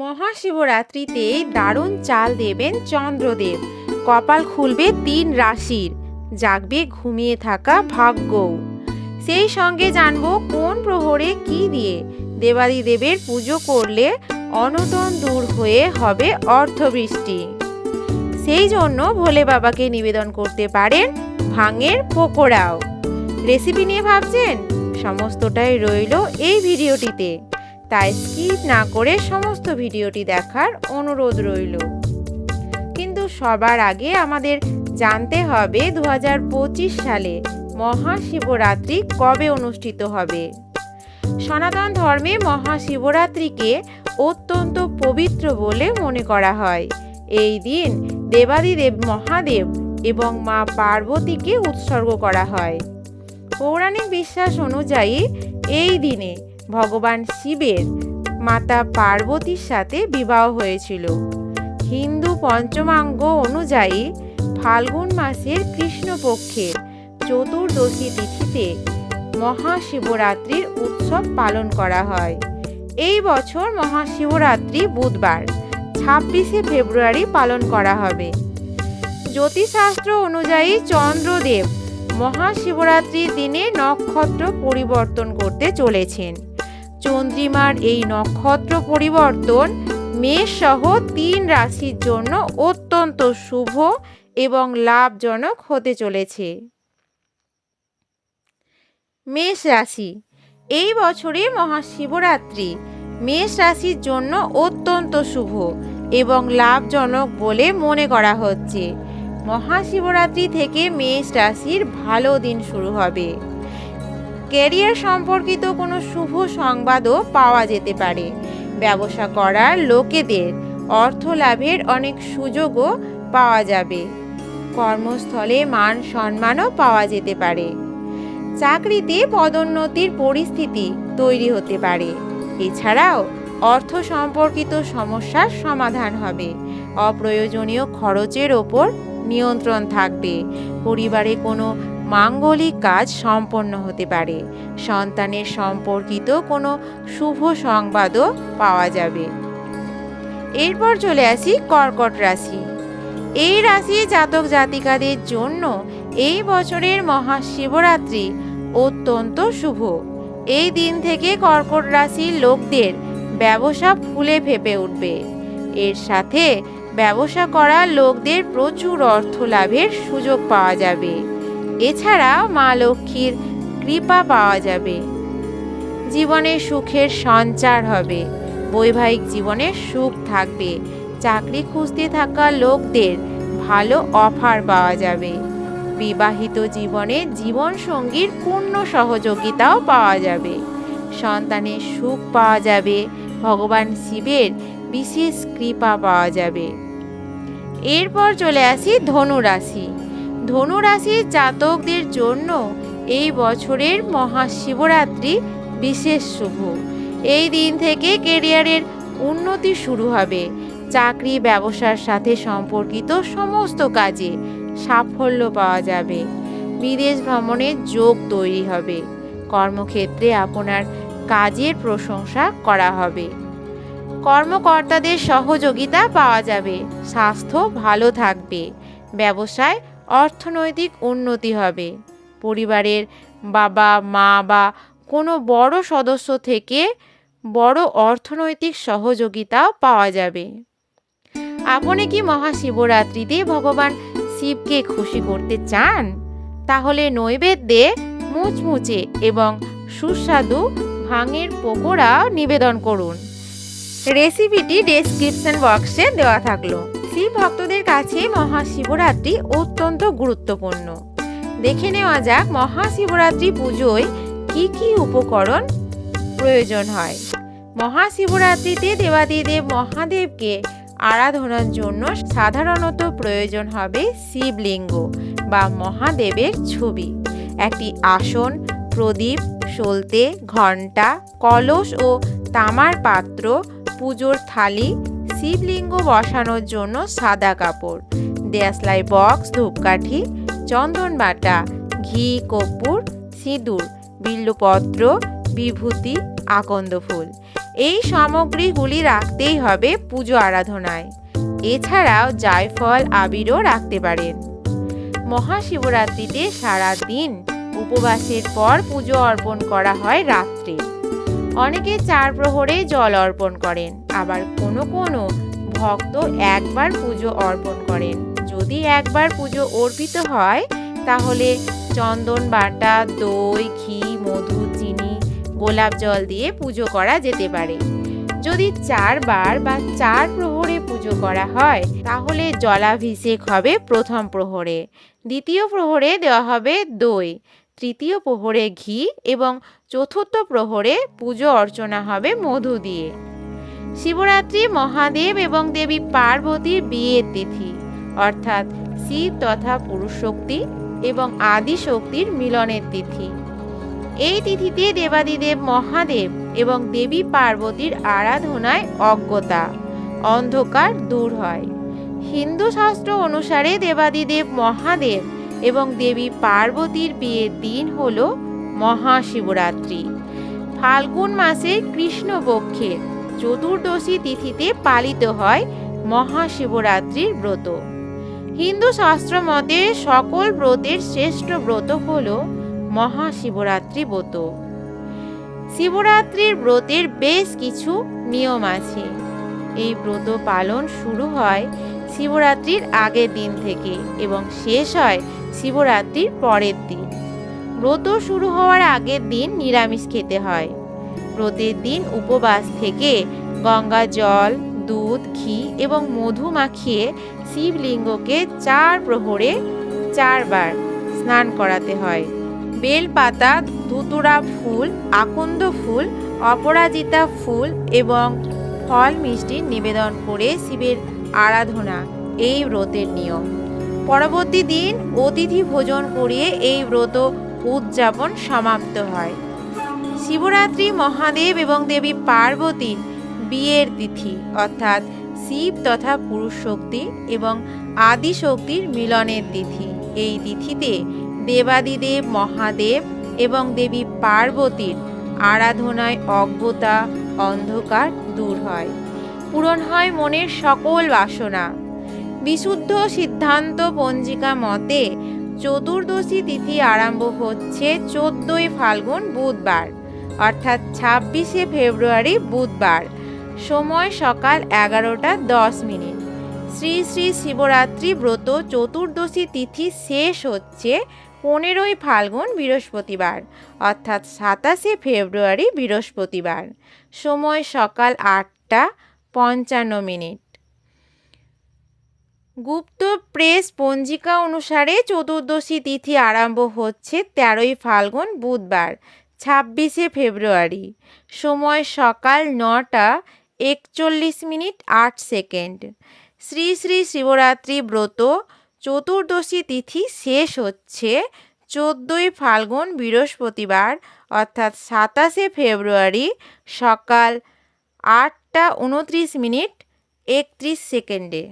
মহাশিবরাত্রিতে দারুণ চাল দেবেন চন্দ্রদেব। কপাল খুলবে তিন রাশির, জাগবে ঘুমিয়ে থাকা ভাগ্যও। সেই সঙ্গে জানব কোন প্রহরে কি দিয়ে দেবাদিদেবের পুজো করলে অনটন দূর হয়ে হবে অর্থবৃষ্টি সেই জন্য ভোলে বাবাকে নিবেদন করতে পারেন ভাঙের পকোড়াও। রেসিপি নিয়ে ভাবছেন? সমস্তটাই রইল এই ভিডিওটিতে। তাই স্কিপ না করে সমস্ত ভিডিওটি দেখার অনুরোধ রইল। কিন্তু সবার আগে আমাদের জানতে হবে দু হাজার পঁচিশ সালে মহাশিবরাত্রি কবে অনুষ্ঠিত হবে। সনাতন ধর্মে মহাশিবরাত্রিকে অত্যন্ত পবিত্র বলে মনে করা হয়। এই দিন দেবাদিদেব মহাদেব এবং মা পার্বতীকে উৎসর্গ করা হয়। পৌরাণিক বিশ্বাস অনুযায়ী এই দিনে ভগবান শিবের মাতা পার্বতীর সাথে বিবাহ হয়েছিল। হিন্দু পঞ্চমাঙ্গ অনুযায়ী ফাল্গুন মাসের কৃষ্ণপক্ষের চতুর্দশী তিথিতে মহাশিবরাত্রির উৎসব পালন করা হয়। এই বছর মহাশিবরাত্রি বুধবার, ছাব্বিশে ফেব্রুয়ারি পালন করা হবে। জ্যোতিষশাস্ত্র অনুযায়ী চন্দ্রদেব মহাশিবরাত্রির দিনে নক্ষত্র পরিবর্তন করতে চলেছেন। চন্দ্রিমার এই নক্ষত্র পরিবর্তন মেষ সহ তিন রাশির জন্য অত্যন্ত শুভ এবং লাভজনক হতে চলেছে। মেষ রাশি, এই বছরে মহাশিবরাত্রি মেষ রাশির জন্য অত্যন্ত শুভ এবং লাভজনক বলে মনে করা হচ্ছে। মহাশিবরাত্রি থেকে মেষ রাশির ভালো দিন শুরু হবে। ক্যারিয়ার সম্পর্কিত কোনো শুভ সংবাদও পাওয়া যেতে পারে। ব্যবসা করার লোকেদের অর্থ লাভের অনেক সুযোগও পাওয়া যাবে। কর্মস্থলে মান সম্মানও পাওয়া যেতে পারে। চাকরিতে পদোন্নতির পরিস্থিতি তৈরি হতে পারে। এছাড়াও অর্থ সম্পর্কিত সমস্যার সমাধান হবে। অপ্রয়োজনীয় খরচের ওপর নিয়ন্ত্রণ থাকবে। পরিবারে কোনো মাঙ্গলিক কাজ সম্পন্ন হতে পারে। সন্তানের সম্পর্কিত কোনো শুভ সংবাদও পাওয়া যাবে। এরপর চলে আসি কর্কট রাশি। এই রাশি জাতক জাতিকাদের জন্য এই বছরের মহাশিবরাত্রি অত্যন্ত শুভ। এই দিন থেকে কর্কট রাশির লোকদের ব্যবসা ফুলে ফেপে উঠবে। এর সাথে ব্যবসা করা লোকদের প্রচুর অর্থ লাভের সুযোগ পাওয়া যাবে। এছাড়া মা লক্ষ্মীর কৃপা পাওয়া যাবে। জীবনে সুখের সঞ্চার হবে। বৈবাহিক জীবনে সুখ থাকবে। চাকরি খুঁজতে থাকা লোকদের ভালো অফার পাওয়া যাবে। বিবাহিত জীবনে জীবনসঙ্গীর পূর্ণ সহযোগিতাও পাওয়া যাবে। সন্তানের সুখ পাওয়া যাবে। ভগবান শিবের বিশেষ কৃপা পাওয়া যাবে। এরপর চলে আসি ধনু রাশি ধনু রাশির জাতকদের জন্য এই বছরের মহাশিবরাত্রি বিশেষ শুভ। এই দিন থেকে কেরিয়ারের উন্নতি শুরু হবে। চাকরি, ব্যবসার সাথে সম্পর্কিত সমস্ত কাজে সাফল্য পাওয়া যাবে। বিদেশ ভ্রমণের যোগ তৈরি হবে। কর্মক্ষেত্রে আপনার কাজের প্রশংসা করা হবে। কর্মকর্তাদের সহযোগিতা পাওয়া যাবে। স্বাস্থ্য ভালো থাকবে। ব্যবসায় অর্থনৈতিক উন্নতি হবে। পরিবারের বাবা, মা বা কোনো বড় সদস্য থেকে বড় অর্থনৈতিক সহযোগিতাও পাওয়া যাবে। আপনি কি মহাশিবরাত্রিতে ভগবান শিবকে খুশি করতে চান? তাহলে নৈবেদ্যে মুচমুচে এবং সুস্বাদু ভাঙের পকোড়া নিবেদন করুন। রেসিপিটি ডেসক্রিপশন বক্সে দেওয়া থাকল। শিব ভক্তদের কাছে মহাশিবরাত্রি অত্যন্ত গুরুত্বপূর্ণ। দেখে নেওয়া যাক মহাশিবরাত্রি পুজোয় কি কি উপকরণ প্রয়োজন হয়। মহাশিবরাত্রিতে দেবাদিদেব মহাদেবকে আরাধনার জন্য সাধারণত প্রয়োজন হবে শিবলিঙ্গ বা মহাদেবের ছবি। একটি আসন, প্রদীপ, সলতে, ঘণ্টা, কলস ও তামার পাত্র, পুজোর থালি শিবলিঙ্গ বসানোর জন্য সাদা কাপড়, দেয়াসলাই বক্স, ধূপকাঠি চন্দন বাটা ঘি, কর্পূর, সিঁদুর, বিল্লপত্র, বিভূতি, আকন্দ ফুল। এই সামগ্রীগুলি রাখতেই হবে পুজো আরাধনায়। এছাড়াও জায়ফল, আবিরও রাখতে পারেন। মহাশিবরাত্রিতে সারা দিন উপবাসের পর পুজো অর্পণ করা হয় রাত্রে। অনেকে চার প্রহরে জল অর্পণ করেন। আবার কোনো কোনো ভক্ত একবার পুজো অর্পণ করেন। যদি একবার পুজো অর্পিত হয়, তাহলে চন্দন বাটা, দই, ঘি, মধু, চিনি, গোলাপ জল দিয়ে পুজো করা যেতে পারে। যদি চারবার বা চার প্রহরে পুজো করা হয়, তাহলে জলাভিষেক হবে প্রথম প্রহরে। দ্বিতীয় প্রহরে দেওয়া হবে দই, তৃতীয় প্রহরে ঘি এবং চতুর্থ প্রহরে পুজো অর্চনা হবে মধু দিয়ে। শিবরাত্রি, মহাদেব এবং দেবী পার্বতীর বিয়ের তিথি, অর্থাৎ শিব তথা পুরুষ শক্তি এবং আদি শক্তির মিলনের তিথি। এই তিথিতে দেবাদিদেব মহাদেব এবং দেবী পার্বতীর আরাধনায় অজ্ঞতা, অন্ধকার দূর হয়। হিন্দু শাস্ত্র অনুসারে দেবাদিদেব মহাদেব এবং দেবী পার্বতীর বিয়ের দিন হল মহাশিবরাত্রি। ফাল্গুন মাসের কৃষ্ণপক্ষের চতুর্দশী তিথিতে পালিত হয় মহাশিবরাত্রির ব্রত। হিন্দু শাস্ত্র মতে সকল ব্রতের শ্রেষ্ঠ ব্রত হল মহাশিবরাত্রি ব্রত। শিবরাত্রির ব্রতের বেশ কিছু নিয়ম আছে। এই ব্রত পালন শুরু হয় শিবরাত্রির আগের দিন থেকে এবং শেষ হয় শিবরাত্রির পরের দিন। ব্রত শুরু হওয়ার আগের দিন নিরামিষ খেতে হয়। ব্রতের দিন উপবাস থেকে গঙ্গা জল, দুধ, ঘি এবং মধু মাখিয়ে শিবলিঙ্গকে চার প্রহরে চারবার স্নান করাতে হয়। বেলপাতা, ধুতুরা ফুল, আকন্দ ফুল, অপরাজিতা ফুল এবং ফল মিষ্টি নিবেদন করে শিবের আরাধনা, এই ব্রতের নিয়ম। পরবর্তী দিন অতিথি ভোজন করিয়ে এই ব্রত উদযাপন সমাপ্ত হয়। শিবরাত্রি, মহাদেব এবং দেবী পার্বতীর বিয়ের তিথি, অর্থাৎ শিব তথা পুরুষ শক্তি এবং আদি শক্তির মিলনের তিথি। এই তিথিতে দেবাদিদেব, মহাদেব এবং দেবী পার্বতীর আরাধনায় অজ্ঞতা, অন্ধকার দূর হয়। পূরণ হয় মনের সকল বাসনা। বিশুদ্ধ সিদ্ধান্ত পঞ্জিকা মতে চতুর্দশী তিথি আরম্ভ হচ্ছে চোদ্দই ফাল্গুন বুধবার। অর্থাৎ ছাব্বিশে ফেব্রুয়ারি বুধবার। সময় সকাল এগারোটা দশ মিনিট। শ্রী শ্রী শিবরাত্রি ব্রত চতুর্দশী তিথি শেষ হচ্ছে পনেরোই ফাল্গুন বৃহস্পতিবার, অর্থাৎ সাতাশে ফেব্রুয়ারি বৃহস্পতিবার। সময় সকাল আটটা পঞ্চান্ন মিনিট। গুপ্ত প্রেস পঞ্জিকা অনুসারে চতুর্দশী তিথি আরম্ভ হচ্ছে তেরোই ফাল্গুন বুধবার ছাব্বিশে ফেব্রুয়ারি। সময় সকাল নটা, একচল্লিশ মিনিট আট সেকেন্ড। শ্রী শ্রী শিবরাত্রি ব্রত। চতুর্দশী তিথি শেষ হচ্ছে চোদ্দোই ফাল্গুন বৃহস্পতিবার, অর্থাৎ সাতাশে ফেব্রুয়ারি সকাল আটটা উনত্রিশ মিনিট একত্রিশ সেকেন্ডে।